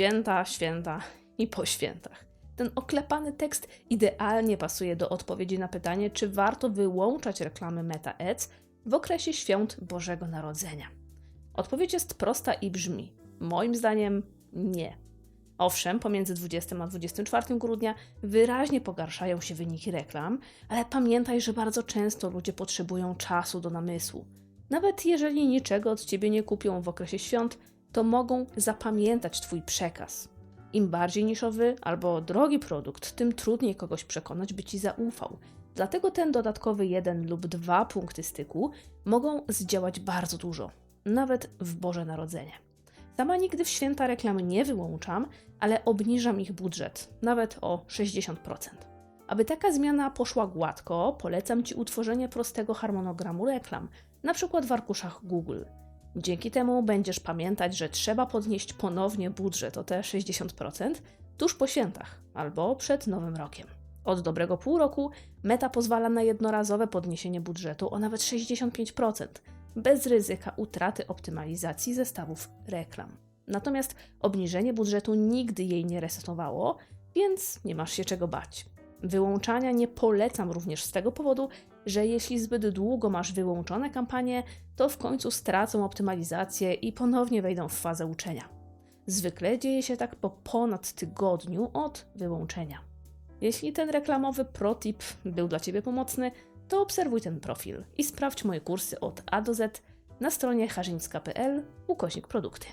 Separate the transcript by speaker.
Speaker 1: Święta, święta i po świętach. Ten oklepany tekst idealnie pasuje do odpowiedzi na pytanie, czy warto wyłączać reklamy Meta Ads w okresie świąt Bożego Narodzenia. Odpowiedź jest prosta i brzmi: moim zdaniem nie. Owszem, pomiędzy 20 a 24 grudnia wyraźnie pogarszają się wyniki reklam, ale pamiętaj, że bardzo często ludzie potrzebują czasu do namysłu. Nawet jeżeli niczego od ciebie nie kupią w okresie świąt, to mogą zapamiętać Twój przekaz. Im bardziej niszowy albo drogi produkt, tym trudniej kogoś przekonać, by Ci zaufał. Dlatego ten dodatkowy jeden lub dwa punkty styku mogą zdziałać bardzo dużo, nawet w Boże Narodzenie. Sama nigdy w święta reklamy nie wyłączam, ale obniżam ich budżet, nawet o 60%. Aby taka zmiana poszła gładko, polecam Ci utworzenie prostego harmonogramu reklam, na przykład w arkuszach Google. Dzięki temu będziesz pamiętać, że trzeba podnieść ponownie budżet o te 60% tuż po świętach albo przed Nowym Rokiem. Od dobrego pół roku Meta pozwala na jednorazowe podniesienie budżetu o nawet 65%, bez ryzyka utraty optymalizacji zestawów reklam. Natomiast obniżenie budżetu nigdy jej nie resetowało, więc nie masz się czego bać. Wyłączania nie polecam również z tego powodu, że jeśli zbyt długo masz wyłączone kampanie, to w końcu stracą optymalizację i ponownie wejdą w fazę uczenia. Zwykle dzieje się tak po ponad tygodniu od wyłączenia. Jeśli ten reklamowy protip był dla Ciebie pomocny, to obserwuj ten profil i sprawdź moje kursy od A do Z na stronie harzyńska.pl ukośnik produkty.